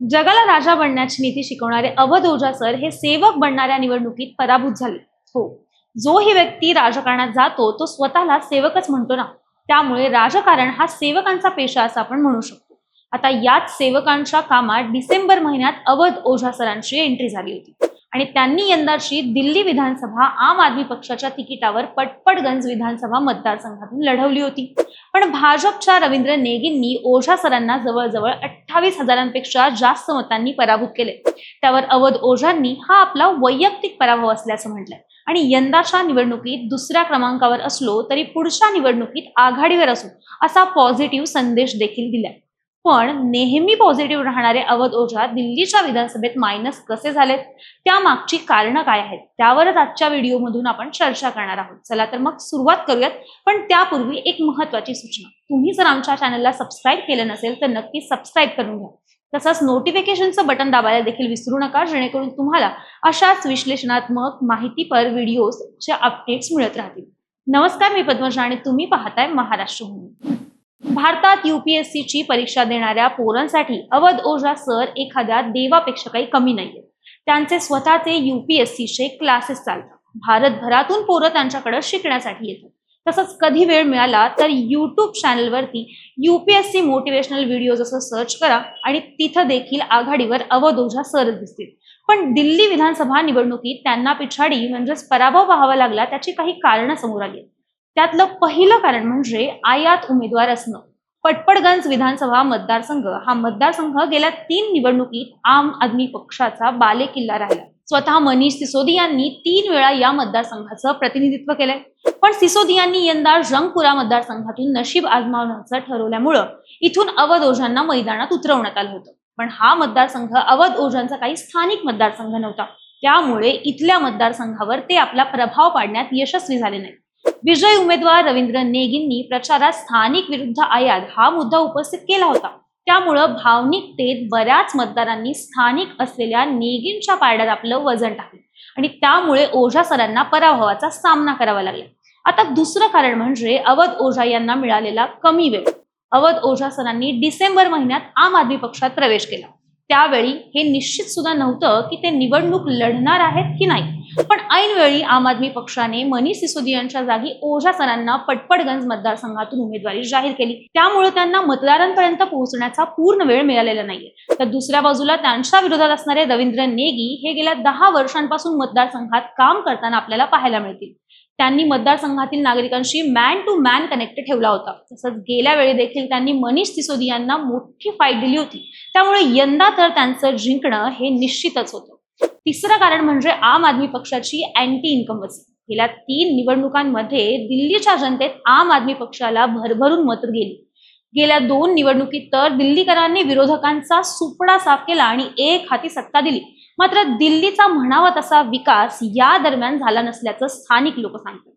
जगाला राजा बनण्याची नीती शिकवणारे अवध ओझा सर हे सेवक बनणाऱ्या निवडणुकीत पराभूत झाले. हो. जो ही व्यक्ती राजकारणात जातो तो स्वतःला सेवकच म्हणतो ना. त्यामुळे राजकारण हा सेवकांचा पेशा असं आपण म्हणू शकतो. आता याच सेवकांच्या कामात डिसेंबर महिन्यात अवध ओझा सरांची एंट्री झाली होती. आणि त्यांनी यंदाची दिल्ली विधानसभा आम आदमी पक्षाच्या तिकिटावर पटपटगंज विधानसभा मतदारसंघातून लढवली होती. पण भाजपच्या रवींद्र नेगींनी ओझा सरांना जवळजवळ अठ्ठावीस हजारांपेक्षा जास्त मतांनी पराभूत केले. त्यावर अवध ओझांनी हा आपला वैयक्तिक पराभव असल्याचं म्हटलंय. आणि यंदाच्या निवडणुकीत दुसऱ्या क्रमांकावर असलो तरी पुढच्या निवडणुकीत आघाडीवर असू असा पॉझिटिव्ह संदेश देखील दिलाय. पण नेहमी पॉझिटिव्ह राहणारे अवध ओझा दिल्लीच्या विधानसभेत मायनस कसे झालेत? त्यामागची कारणं काय आहेत? त्यावरच आजच्या व्हिडिओमधून आपण चर्चा करणार आहोत. चला तर मग सुरुवात करूयात. पण त्यापूर्वी एक महत्वाची सूचना. तुम्ही जर आमच्या चॅनलला सबस्क्राईब केलं नसेल तर नक्की सबस्क्राईब करून घ्या. तसंच नोटिफिकेशनचं बटन दाबायला देखील विसरू नका. जेणेकरून तुम्हाला अशाच विश्लेषणात्मक माहितीपर व्हिडिओजचे अपडेट्स मिळत राहतील. नमस्कार मी पद्मजा आणि तुम्ही पाहताय महाराष्ट्र भूमी. भारतात युपीएससीची परीक्षा देणाऱ्या पोरांसाठी अवध ओझा सर एखाद्या देवापेक्षा काही कमी नाहीये. त्यांचे स्वतःचे युपीएससीचे क्लासेस चालतात. भारतभरातून पोरं त्यांच्याकडे शिकण्यासाठी येतात. तसंच कधी वेळ मिळाला तर युट्यूब चॅनलवरती युपीएससी मोटिवेशनल व्हिडिओज असं सर्च करा आणि तिथं देखील आघाडीवर अवध ओझा सरच दिसतील. पण दिल्ली विधानसभा निवडणुकीत त्यांना पिछाडी म्हणजेच पराभव व्हावा लागला त्याची काही कारणं समोर आली आहेत. त्यातलं पहिलं कारण म्हणजे आयात उमेदवार असणं. पटपडगंज विधानसभा मतदारसंघ हा मतदारसंघ गेल्या तीन निवडणुकीत आम आदमी पक्षाचा बालेकिल्ला राहिला. स्वतः मनीष सिसोदियांनी तीन वेळा या मतदारसंघाचं प्रतिनिधित्व केलंय. पण सिसोदियांनी यंदा जंगपुरा मतदारसंघातून नशीब आजमावण्याचं ठरवल्यामुळं इथून अवध ओझांना मैदानात उतरवण्यात आलं होतं. पण हा मतदारसंघ अवध ओझांचा काही स्थानिक मतदारसंघ नव्हता. त्यामुळे इथल्या मतदारसंघावर ते आपला प्रभाव पाडण्यात यशस्वी झाले नाही विजय उमेदवार रवींद्र नेगींनी प्रचारात स्थानिक विरुद्ध आयात हा मुद्दा उपस्थित केला होता. त्यामुळं भावनिकतेत बऱ्याच मतदारांनी स्थानिक असलेल्या नेगींच्या पारड्यात आपलं वजन टाकलं. आणि त्यामुळे ओझा सरांना पराभवाचा सामना करावा लागला. आता दुसरं कारण म्हणजे अवध ओझा यांना मिळालेला कमी वेळ. अवध ओझा सरांनी डिसेंबर महिन्यात आम आदमी पक्षात प्रवेश केला. त्यावेळी हे निश्चित सुद्धा नव्हतं की ते निवडणूक लढणार आहेत की नाही. पण ऐनवेळी आम आदमी पक्षाने मनीष सिसोदियांच्या जागी ओझा सरांना पटपडगंज मतदारसंघातून उमेदवारी जाहीर केली. त्यामुळे त्यांना मतदारांपर्यंत पोहोचण्याचा पूर्ण वेळ मिळालेला नाहीये. तर दुसऱ्या बाजूला त्यांच्या विरोधात असणारे रवींद्र नेगी हे गेल्या दहा वर्षांपासून मतदारसंघात काम करताना आपल्याला पाहायला मिळतील. त्यांनी मतदारसंघातील नागरिकांशी मॅन टू मॅन कनेक्ट ठेवला होता. तसंच गेल्या वेळी देखील त्यांनी मनीष सिसोदियांना मोठी फाईट दिली होती. त्यामुळे यंदा तर त्यांचं जिंकणं हे निश्चितच होतं. तिसरं कारण म्हणजे आम आदमी पक्षाची अँटी इन्कमबन्सी गेल्या तीन निवडणुकांमध्ये दिल्लीच्या जनतेत आम आदमी पक्षाला भरभरून मत गेली. गेल्या दोन निवडणुकीत तर दिल्लीकरांनी विरोधकांचा सुपडा साफ केला आणि एक हाती सत्ता दिली. मात्र दिल्लीचा म्हणावा तसा विकास या दरम्यान झाला नसल्याचं स्थानिक लोक सांगतात.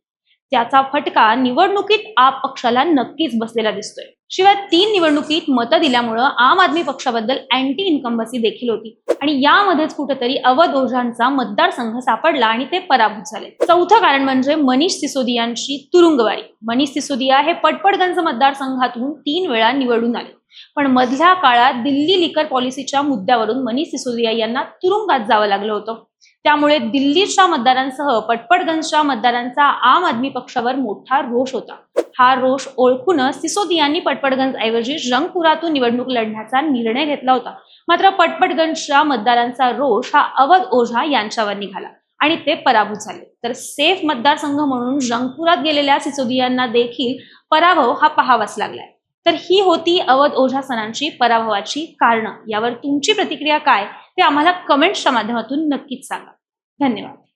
त्याचा फटका निवडणुकीत आप पक्षाला नक्कीच बसलेला दिसतोय. शिवाय तीन निवडणुकीत मतं दिल्यामुळं आम आदमी पक्षाबद्दल अँटी इन्कम्बसी देखील होती. आणि यामध्येच कुठेतरी अवध ओझांचा मतदारसंघ सापडला आणि ते पराभूत झाले. चौथं कारण म्हणजे मनीष सिसोदियांची तुरुंगवारी. मनीष सिसोदिया हे पटपडगंज मतदारसंघातून तीन वेळा निवडून आले. पण मधल्या काळात दिल्ली लिकर पॉलिसीच्या मुद्द्यावरून मनीष सिसोदिया यांना तुरुंगात जावं लागलं होतं. त्यामुळे दिल्लीच्या मतदारांसह पटपटगंजच्या मतदारांचा आम आदमी पक्षावर मोठा रोष होता. हा रोष ओळखूनच सिसोदियांनी पटपडगंज ऐवजी रंगपुरातून निवडणूक लढण्याचा निर्णय घेतला होता. मात्र पटपटगंजच्या मतदारांचा रोष हा अवध ओझा यांच्यावर निघाला आणि ते पराभूत झाले. तर सेफ मतदारसंघ म्हणून रंगपुरात गेलेल्या सिसोदियांना देखील पराभव हा पाहावाच लागलाय. तर ही होती अवध ओझा सणांची पराभवाची कारणं. यावर तुमची प्रतिक्रिया काय? ते आम्हाला कमेंट्सच्या माध्यमातून नक्कीच सांगा. धन्यवाद.